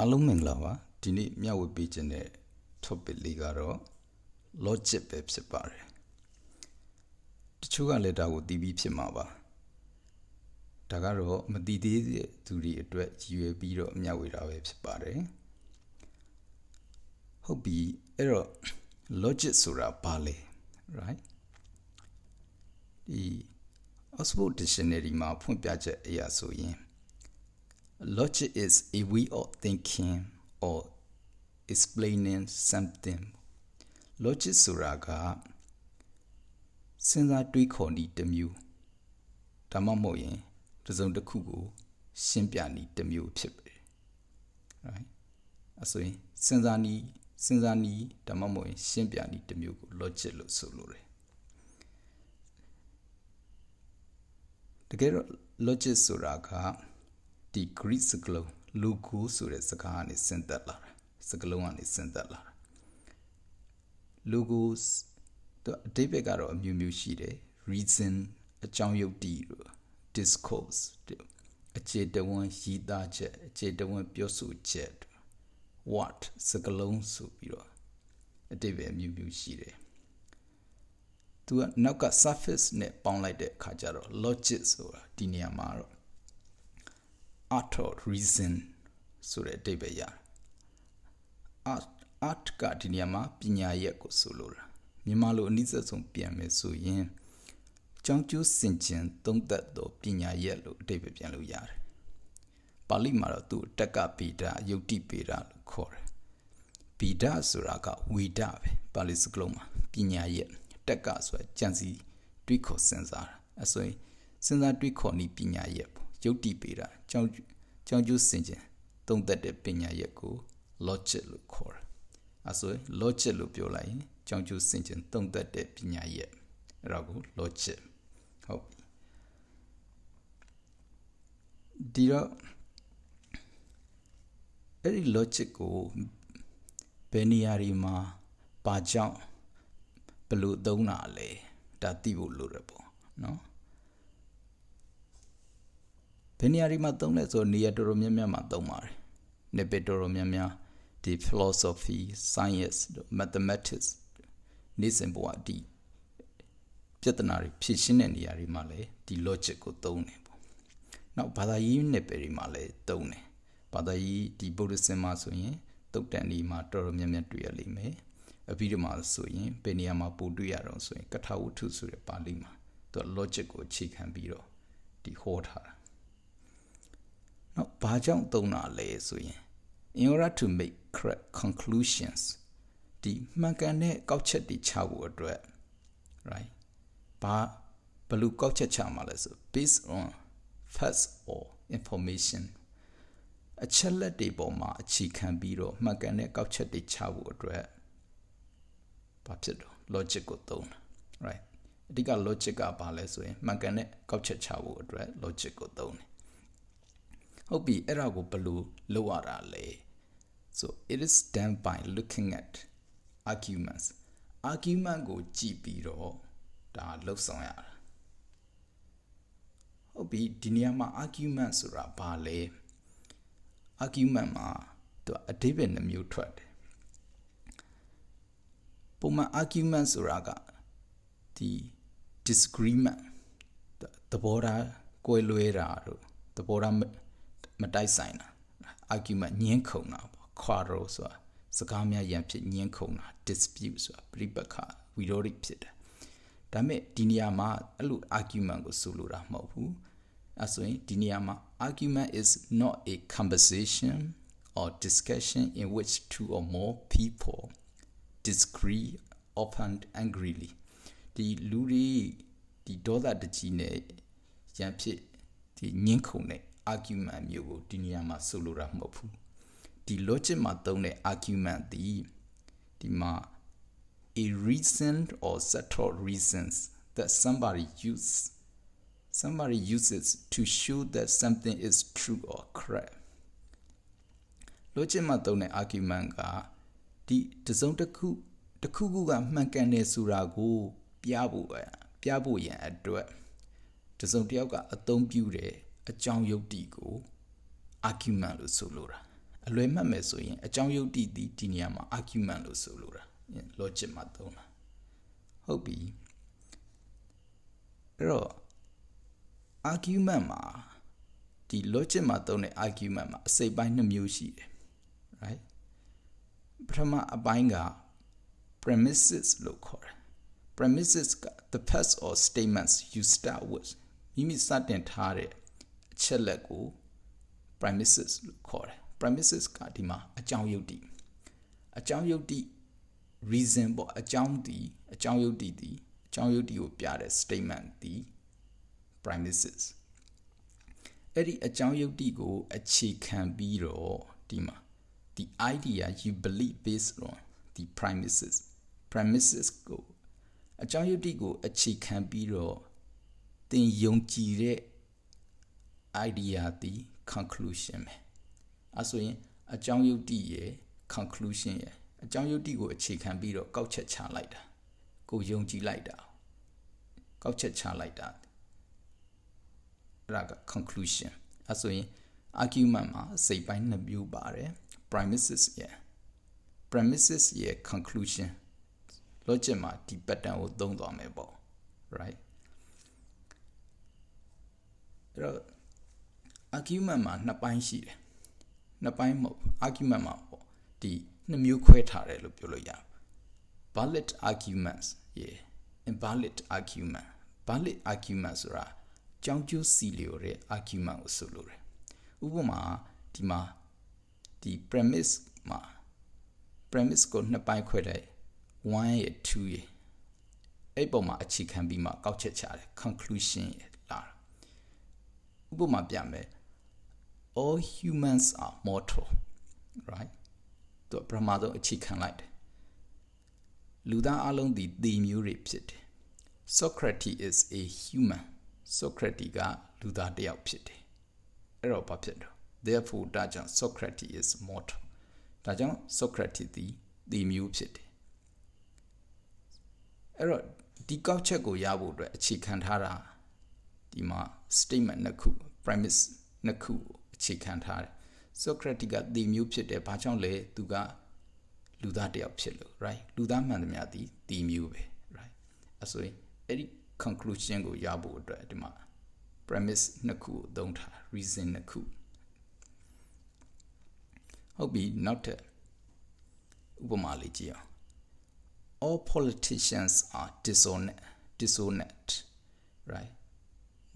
အားလုံးမင်္ဂလာပါဒီနေ့မျှဝေပေးခြင်းတဲ့ topic လေးကတော့ logic ပဲဖြစ်ပါတယ်တချို့ကလည်းဒါကိုသိပြီးဖြစ်မှာပါဒါကတော့မသိသေးတဲ့သူတွေအတွက်ရည်ရွယ်ပြီးတော့မျှဝေတာပဲဖြစ်ပါတယ်ဟုတ်ပြီအဲ့တော့ logic ဆိုတာဘာလဲ right ဒီ Oxford Dictionary မှာဖွင့်ပြချက်အရာဆိုရင် Logic is a way of thinking or explaining something. Logic ဆိုတာကစဉ်းစားတွေးခေါ်နည်းတစ်မျိုးဒါမှမဟုတ်ရင်တစ်စုံတစ်ခုကိုရှင်းပြနည်းတစ်မျိုးဖြစ်ပဲ right အဆိုရင်စဉ်းစားနည်းစဉ်းစားနည်းဒါမှမဟုတ်ရင်ရှင်းပြနည်းတစ်မျိုးကို logic လို့ဆိုလိုတယ်တကယ်တော့ logic ဆိုတာက ဒီ Greek စကားလုံး logo ဆိုတဲ့စကားကနေဆင်းသက်လာတာစကားလုံးကနေဆင်းသက်လာတာ logos သူအတိပ္ပယ်ကတော့အမျိုးမျိုးရှိတယ် reason အကြောင်းယုတ်တည်တို့ discourse အခြေတဝန်းရည်သားချက်အခြေတဝန်းပြောဆိုချက် what စကားလုံးဆိုပြီးတော့အတိပ္ပယ်အမျိုးမျိုးရှိတယ်သူကနောက်က surface နဲ့ပေါင်းလိုက်တဲ့အခါကျတော့ logic ဆိုတာဒီနေရာမှာတော့ art or reason ဆိုတဲ့အဓိပ္ပာယ်ရတယ် art art ကဒီနေရာမှာပညာရက်ကိုဆိုလိုတာမြန်မာလိုအနည်းဆက်ဆုံးပြန်မယ်ဆိုရင်ကြောင်းကျိုးစင်ကျင်သုံးသက်သောပညာရက်လို့အဓိပ္ပာယ်ပြန်လို့ရတယ်ပါဠိမှာတော့သူ့တက်ကဗေဒယုတ်တိဗေဒလို့ခေါ်တယ်ဗေဒဆိုတာကဝေဒပဲပါဠိစကားလုံးမှာပညာရက်တက်ကဆိုတာကြံစီတွေးခေါ်စဉ်းစားတာအဲဆိုရင်စဉ်းစားတွေးခေါ်နည်းပညာရက်ပေါ့ ယုတ်တိပေတာကြောင်းကြောင်းကျိုးစင်ခြင်းသုံးသက်တဲ့ပညာရက်ကို logic လို့ခေါ်တယ်အဲဆိုရင် logic လို့ပြောလိုက်ရင်ကြောင်းကျိုးစင်ခြင်းသုံးသက်တဲ့ပညာရက်အဲ့ဒါကို logic ဟုတ်ဒီတော့အဲ့ဒီ logic ကိုဘယ်နေရာတွေမှာပါကြောင်းဘယ်လိုသုံးတာလဲဒါသိဖို့လိုတယ်ပေါ့နော် ဘယ်နေရာတွေမှာသုံးလဲဆိုနေရာတော်တော်များများမှာသုံးပါတယ်။နေပတော်တော်များများဒီ philosophy, science, mathematics နေစဉ်ဘဝဒီပြဿနာတွေဖြေရှင်းတဲ့နေရာတွေမှာလည်းဒီ logic ကိုသုံးတယ်ပေါ့။နောက်ဘာသာရေးနယ်ပယ်တွေမှာလည်းသုံးတယ်။ဘာသာရေးဒီ Buddhism မှာဆိုရင်တုတ်တန်ဒီမှာတော်တော်များများတွေ့ရလိမ့်မယ်။အပြီးတော့မှဆိုရင်ဘယ်နေရာမှာပို့တွေ့ရတော့ဆိုရင်ကထာဝတ္ထုဆိုတဲ့ပါဠိမှာသူ logic ကိုအခြေခံပြီးတော့ဒီဟောထားတာ နော်ဘာကြောင့်သုံးတာလဲဆိုရင် in order to make correct conclusions ဒီမှန်ကန်တဲ့ကောက်ချက်တွေချဖို့အတွက် right ဘာဘယ်လိုကောက်ချက်ချမှာလဲဆို based on facts or information အချက်လက်တွေပေါ်မှာအခြေခံပြီးတော့မှန်ကန်တဲ့ကောက်ချက်တွေချဖို့အတွက်ဘာဖြစ်တော့ logic ကိုသုံးတာ right အဓိက logic ကဘာလဲဆိုရင်မှန်ကန်တဲ့ကောက်ချက်ချဖို့အတွက် logic ကိုသုံးတယ် ဟုတ်ပြီအဲ့ဒါကိုဘယ်လိုလုပ်ရတာလဲ so it is done by looking at arguments argument ကိုကြည့်ပြီးတော့ဒါလှုပ်ဆောင်ရတာဟုတ်ပြီဒီနေရာမှာ argument ဆိုတာဘာလဲ argument မှာသူအဓိပ္ပာယ်နှမျိုးထွက်တယ်ပုံမှန် argument ဆိုတာကဒီ disagreement သဘောထားကွဲလွဲတာတို့သဘောထား မတိုက်ဆိုင်တာ argument ညှင်းခုန်တာပေါ့ quarrel ဆိုတာစကားများရန်ဖြစ်ညှင်းခုန်တာ dispute ဆိုတာပြိပက္ခဝိရောဓိဖြစ်တယ်ဒါမဲ့ဒီနေရာမှာအဲ့လို argument ကိုဆိုလိုတာမဟုတ်ဘူးအဲဆိုရင်ဒီနေရာမှာ argument is not a conversation or discussion in which two or more people disagree often angrily ဒီလူတွေဒီဒေါသတကြီးနဲ့ရန်ဖြစ်ဒီညှင်းခုန်တဲ့ argument မျိုးကိုဒီနေရာမှာဆိုလိုတာမဟုတ်ဘူးဒီ logic မှာသုံးတဲ့ argument ဒီဒီမှာ a reason or set of reasons that somebody use somebody uses to show that something is true or correct logic မှာသုံးတဲ့ argument ကဒီတစုံတစ်ခုတစ်ခုခုကမှန်ကန်တယ်ဆိုတာကို ပြဖို့ပြဖို့ရန်အတွက်တစုံတစ်ယောက်ကအသုံးပြုတဲ့ အကြောင်းယုတ်တိကို argument လို့ဆိုလိုတာအလွယ်မှတ်မယ်ဆိုရင်အကြောင်းယုတ်တိဒီဒီနေရာမှာ argument လို့ဆိုလိုတာ logic မှာသုံးတာဟုတ်ပြီအဲ့တော့ argument မှာဒီ logic မှာသုံးတဲ့ argument မှာအစိတ်ပိုင်းနှစ်မျိုးရှိတယ် right ပထမအပိုင်းက premises လို့ခေါ်တယ် premises က the facts or statements you start with မိမိစတင်ထားတဲ့အ ချက်လက်ကို premises လို့ခေါ်တယ် premises ကဒီမှာအကြောင်းယုတ်တိအကြောင်းယုတ်တိ reason ပေါ့အကြောင်းဒီအကြောင်းယုတ်တိဒီအကြောင်းယုတ်တိကိုပြတဲ့ statement ဒီ premises အဲ့ဒီအကြောင်းယုတ်တိကိုအခြေခံပြီးတော့ဒီမှာ the idea you believe based on the premises premises ကိုအကြောင်းယုတ်တိကိုအခြေခံပြီးတော့သင်ယုံကြည်တဲ့ idea ဒီ conclusion ပဲအဲဆိုရင်အကြောင်းယုတ်တိရဲ့ conclusion ရဲ့အကြောင်းယုတ်တိကိုအခြေခံပြီးတော့ကောက်ချက်ချလိုက်တာကိုယုံကြည်လိုက်တာကောက်ချက်ချလိုက်တာအဲ့ဒါက conclusion အဲဆိုရင် argument မှာစိတ်ပိုင်းနှစ်မျိုးပါတယ် premises ရဲ့ premises ရဲ့ conclusion logic မှာဒီ pattern ကိုသုံးသွားမယ်ပေါ့ right အဲ့တော့ argument မှာနှစ်ပိုင်းရှိတယ်နှစ်ပိုင်းမဟုတ် argument မှာပေါ့ဒီနှစ်မျိုးခွဲထားတယ်လို့ပြောလို့ရတယ် valid arguments yeah invalid argument valid argument ဆိုတာကြောင်းကျိုးစီလျော်တဲ့ argument ကိုဆိုလိုတယ်ဥပမာဒီမှာဒီ premise မှာ premise ကိုနှစ်ပိုင်းခွဲတယ်1ရဲ့2ရဲ့အဲ့ပုံမှာအခြေခံပြီးမှကောက်ချက်ချတယ် conclusion ရဲ့လာဥပမာပြမယ် all humans are mortal right သူပရမဆုံးအခြေခံလိုက်တယ်လူသားအလုံးဒီသေမျိုးတွေဖြစ်တယ် Socrates is a human Socrates ကလူသားတစ်ယောက်ဖြစ်တယ်အဲ့တော့ဘာဖြစ်တော့ therefore ဒါကြောင့် Socrates is mortal ဒါကြောင့် Socrates ဒီသေမျိုးဖြစ်တယ်အဲ့တော့ဒီကောက်ချက်ကိုရဖို့အတွက်အခြေခံထားတာဒီမှာ statement နှစ်ခု premise နှစ်ခု အခြေခံထားတယ် Socrates ကသေမျိုးဖြစ်တယ်ဘာကြောင့်လဲသူကလူသားတစ်ယောက်ဖြစ်လို့ right လူသားမှန်သမျှဒီသေမျိုးပဲ right အဲဆိုရင်အဲ့ဒီ conclusion ကိုရဖို့အတွက်ဒီမှာ premise နှစ်ခုကိုသုံးထား reason နှစ်ခုဟုတ်ပြီနောက်ထပ်ဥပမာလေးကြည့်အောင် all politicians are dishonest dishonest right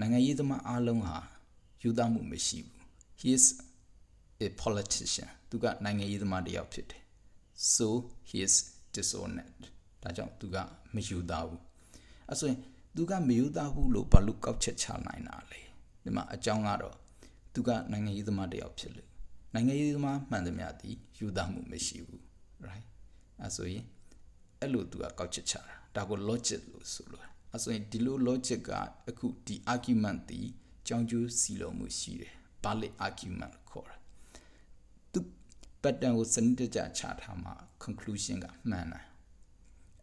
နိုင်ငံရေးသမားအားလုံးဟာယူသားမှုမရှိဘူး he is a politician သူကနိုင်ငံရေးသမားတစ်ယောက်ဖြစ်တယ် so he is dishonest ဒါကြောင့်သူကမယူသားဘူးအဲဆိုရင်သူကမယူသားဘူးလို့ဘာလို့ကောက်ချက်ချနိုင်တာလဲဒီမှာအကြောင်းကတော့သူကနိုင်ငံရေးသမားတစ်ယောက်ဖြစ်လို့နိုင်ငံရေးသမားမှန်သမျှသည်ယူသားမှုမရှိဘူး right အဲဆိုရင်အဲ့လိုသူကကောက်ချက်ချတာဒါကို logic လို့ဆိုလို့အဲဆိုရင်ဒီလို logic ကအခုဒီ argument ဒီကြောင်းကျိုးစီလုံးမှုရှိတယ် valid argument ခေါ်တာသူ pattern ကိုစနစ်တကျချထားမှာ conclusion ကမှန်တယ်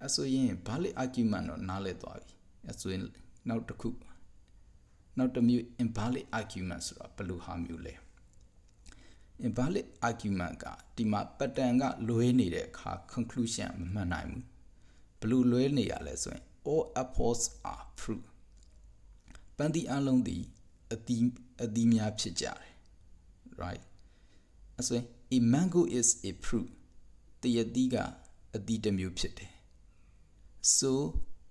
အဲဆိုရင် valid argument တော့နားလည်သွားပြီအဲဆိုရင်နောက်တစ်ခုနောက်တစ်မျိုး invalid argument ဆိုတာဘယ်လိုဟာမျိုးလဲ invalid argument ကဒီမှာ pattern ကလွဲနေတဲ့အခါ conclusion မမှန်နိုင်ဘူးဘလို့လွဲနေရလဲဆိုရင် all apples are fruit ပန်းသီးအလုံးသည် အသီးအသီးများဖြစ်ကြတယ် right အဲဆိုရင် a mango is a fruit တရသီးကအသီးတစ်မျိုးဖြစ်တယ် so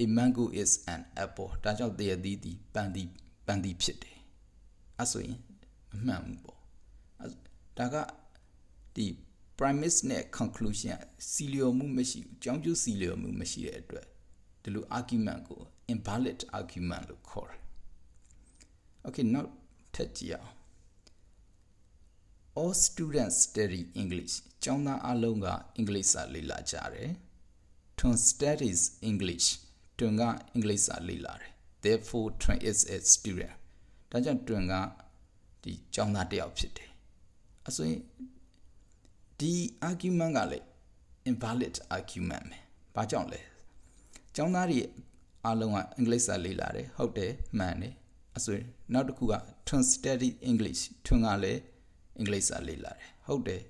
a mango is an apple ဒါကြောင့်တရသီးသည်ပန်းသီးပန်းသီးဖြစ်တယ်အဲဆိုရင်မမှန်ဘူးပေါ့ဒါကဒီ premise နဲ့ conclusion စီလျော်မှုမရှိဘူးကြောင်းကျိုးစီလျော်မှုမရှိတဲ့အတွက်ဒီလို argument ကို invalid argument လို့ခေါ်တယ် okay now ထပ်ကြည့်အောင် all students study english ကျောင်းသားအလုံးကအင်္ဂလိပ်စာလေ့လာကြတယ် Tun studies english တွန်ကအင်္ဂလိပ်စာလေ့လာတယ် therefore Tun is a student ဒါကြောင့်တွန်ကဒီကျောင်းသားတစ်ယောက်ဖြစ်တယ်အဆိုရင်ဒီ argument ကလည်း invalid argument ပဲဘာကြောင့်လဲကျောင်းသားတွေအားလုံးကအင်္ဂလိပ်စာလေ့လာတယ်ဟုတ်တယ်မှန်တယ် အဆိုရင်နောက်တစ်ခုက Tun study English ထွန်းကလည်းအင်္ဂလိပ်စာလေ့လာတယ်ဟုတ်တယ်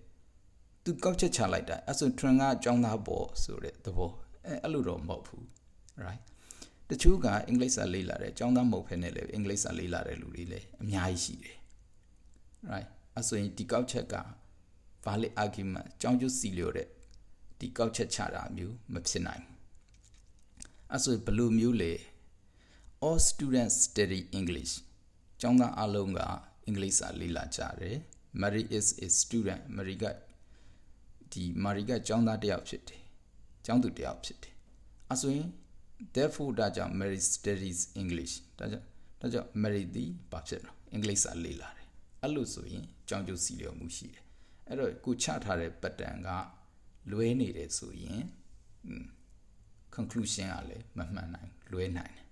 သူကောက်ချက်ချလိုက်တာအဲ့ဆို trend ကအကြောင်းသားပေါ်ဆိုတဲ့သဘောအဲအဲ့လိုတော့မဟုတ်ဘူး right တချို့ကအင်္ဂလိပ်စာလေ့လာတယ်အကြောင်းသားမဟုတ်ဖ ೇನೆ လေအင်္ဂလိပ်စာလေ့လာတဲ့လူတွေလည်းအများကြီးရှိတယ် right အဲ့ဆိုရင်ဒီကောက်ချက်က valid argument အကြောင်းကျစီလျော်တဲ့ဒီကောက်ချက်ချတာမျိုးမဖြစ်နိုင်ဘူးအဲ့ဆိုဘယ်လိုမျိုးလဲ all students study english ကျောင်းသားအလုံးကအင်္ဂလိပ်စာလေ့လာကြတယ် Mary is a student Mary ကဒီ Mary ကကျောင်းသားတစ်ယောက်ဖြစ်တယ်ကျောင်းသူတစ်ယောက်ဖြစ်တယ်အဲဆိုရင် therefore ဒါကြောင့် Mary studies English ဒါကြောင့်ဒါကြောင့် Mary ဒီဘာဖြစ်လဲအင်္ဂလိပ်စာလေ့လာတယ်အဲ့လိုဆိုရင်ကျောင်းကျုပ်စီလျော်မှုရှိတယ်အဲ့တော့ကိုချထားတဲ့ pattern ကလွဲနေတယ်ဆိုရင် conclusion ကလည်းမမှန်နိုင်လွဲနိုင်တယ်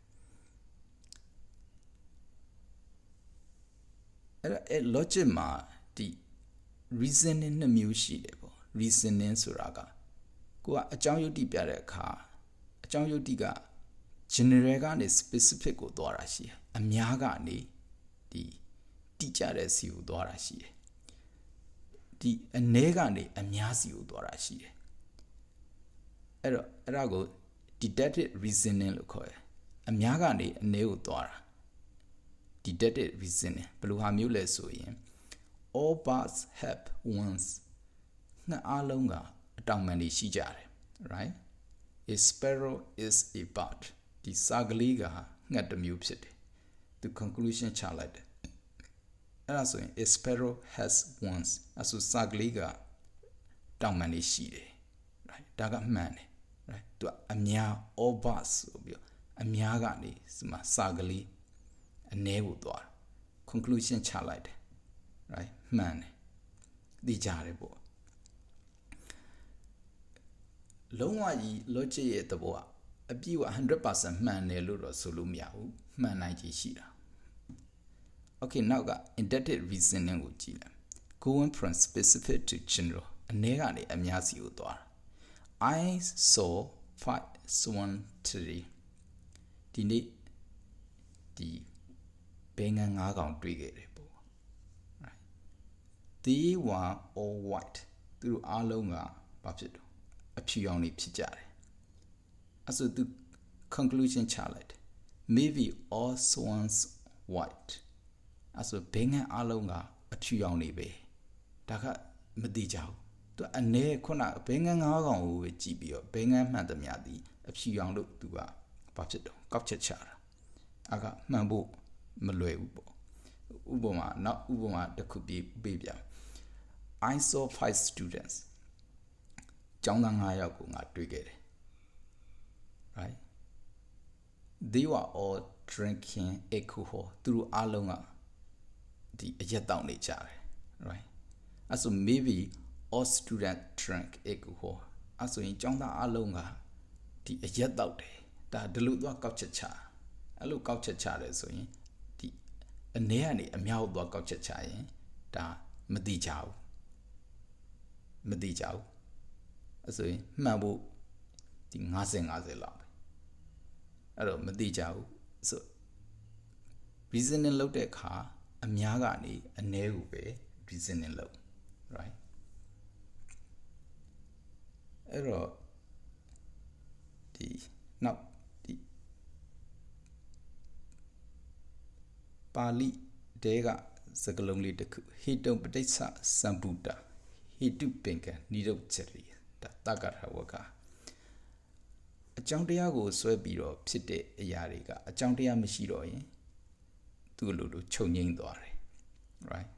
အဲ့တော့အဲ့ logic မှာဒီ reasoning နှစ်မျိုးရှိတယ်ပေါ့ reasoning ဆိုတာကကိုကအကြောင်းယုတ်တိပြတဲ့အခါအကြောင်းယုတ်တိက general ကနေ specific ကိုသွားတာရှိတယ်အများကနေဒီတိကျတဲ့စီကိုသွားတာရှိတယ်ဒီအ ਨੇ ကနေအများစီကိုသွားတာရှိတယ်အဲ့တော့အဲ့ဒါကို deductive reasoning လို့ခေါ်တယ်အများကနေအ ਨੇ ကိုသွားတာ deductive reasoning ဘယ်လိုဟာမျိုးလဲဆိုရင် all birds have wings ငှက်အားလုံးကအတောင်ပံတွေရှိကြတယ် right a sparrow is a bird ဒီစာကလေးကငှက်တစ်မျိုးဖြစ်တယ်သူ conclusion ချလိုက်တယ်အဲ့ဒါဆိုရင် a sparrow has wings အဆူစာကလေးကတောင်ပံတွေရှိတယ် right ဒါကမှန်တယ် right သူအများ all birds ဆိုပြီးအများကနေဒီမှာစာကလေး အ ਨੇ ကိုသွား conclusion ချလိုက်တယ် right မှန်တယ်သိကြတယ်ပေါ့လုံးဝကြီး logic ရဲ့သဘောကအပြည့်အ100%မှန်တယ်လို့တော့ဆိုလို့မရဘူးမှန်နိုင်ကြီးရှိတာ okay နောက်က inductive reasoning ကိုကြည့်လိုက် going from specific to general အ ਨੇ ကနေအများစီကိုသွားတာ i saw five swan today ဒီနေ့ဒီ ဘင်္ဂန်၅កောင်တွေ့ခဲ့တယ်ပေါ့ right they were all white သူတို့အားလုံးကဘာဖြစ်တော့အဖြူရောင်တွေဖြစ်ကြတယ်အဲ့ဆိုသူ conclusion ချလိုက်တယ် maybe all swans white အဲ့ဆိုဘင်္ဂန်အားလုံးကအဖြူရောင်တွေပဲဒါကမသိကြဘူးသူအနေခုနဘင်္ဂန်၅កောင်ကိုပဲကြည့်ပြီးတော့ဘင်္ဂန်မှန်သမျှသည်အဖြူရောင်လို့သူကဘာဖြစ်တော့ကောက်ချက်ချတာအကမှန်ဖို့ မလွယ်ဘူးပေါ့ဥပမာနောက်ဥပမာတစ်ခုပြပေးပြ I saw five students ကျောင်းသား9ယောက်ကိုငါတွေ့ခဲ့တယ် right they were all drinking alcohol သူတို့အားလုံးကဒီအရက်တောက်နေကြတယ် right အဲ့ဆို maybe all student drink alcohol အဲ့ဆိုရင်ကျောင်းသားအားလုံးကဒီအရက်တောက်တယ်ဒါဒီလိုသွားကောက်ချက်ချအဲ့လိုကောက်ချက်ချတယ်ဆိုရင်ဒီ အနေကနေအများကိုသွားကောက်ချက်ချရင်ဒါမတိကြဘူးမတိကြဘူးအဲ့ဆိုရင်မှန်ဖို့ဒီ50 50လောက်ပဲအဲ့တော့မတိကြဘူးဆို reasoning လုပ်တဲ့အခါအများကနေအ ਨੇ ကိုပဲ reasoning လုပ် right အဲ့တော့ဒီနောက်ဒီ ပါဠိတဲကစကလုံးလေးတစ်ခုဟေတုံပဋိစ္စသံဗုဒ္ဓဟေတုပင်ကနိရုတ်ချရီဒါတက္ကထဝကအကြောင်းတရားကိုဆွဲပြီးတော့ဖြစ်တဲ့အရာတွေကအကြောင်းတရားမရှိတော့ရင်သူ့လိုလိုခြုံငိမ့်သွားတယ် right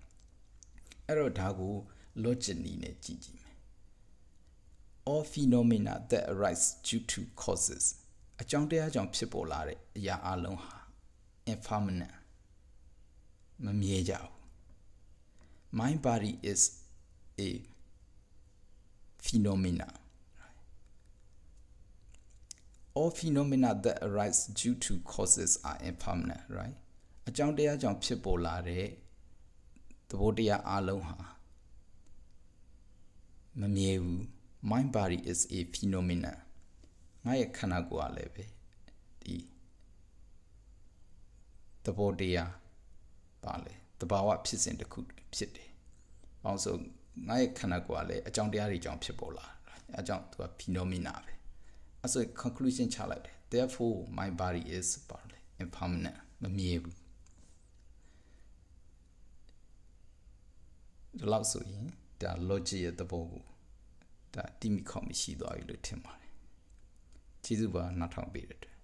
အဲ့တော့ဒါကို logic နည်းနဲ့ကြည့်ကြည့်မယ် all phenomena that arise due to causes အကြောင်းတရားကြောင့်ဖြစ်ပေါ်လာတဲ့အရာအလုံးဟာ impermanent မမြဲကြဘူး my body is a phenomena all phenomena that arise due to causes are impermanent right အကြောင်းတရားကြောင့်ဖြစ်ပေါ်လာတဲ့သဘောတရားအလုံးဟာမမြဲဘူး my body is a phenomenon ငါရဲ့ခန္ဓာကိုယ်ကလည်းပဲဒီသဘောတရား ပါလေတဘာဝဖြစ်စဉ်တစ်ခုဖြစ်တယ်။အောင်ဆိုငါရဲ့ခန္ဓာကိုယ်ကလည်းအကြောင်းတရားတွေကြောင့်ဖြစ်ပေါ်လာတာအဲကြောင့်သူက phenomena ပဲအဲဆို conclusion ချလိုက်တယ် therefore my body is ပါလေ impermanent မမြဲဘူးဒီလောက်ဆိုရင်ဒါ logic ရဲ့သဘောကိုဒါတိမိခေါမရှိသွားပြီလို့ထင်ပါတယ်ကျေးဇူးပါနောက်ထောင်ပေးတဲ့အတွက်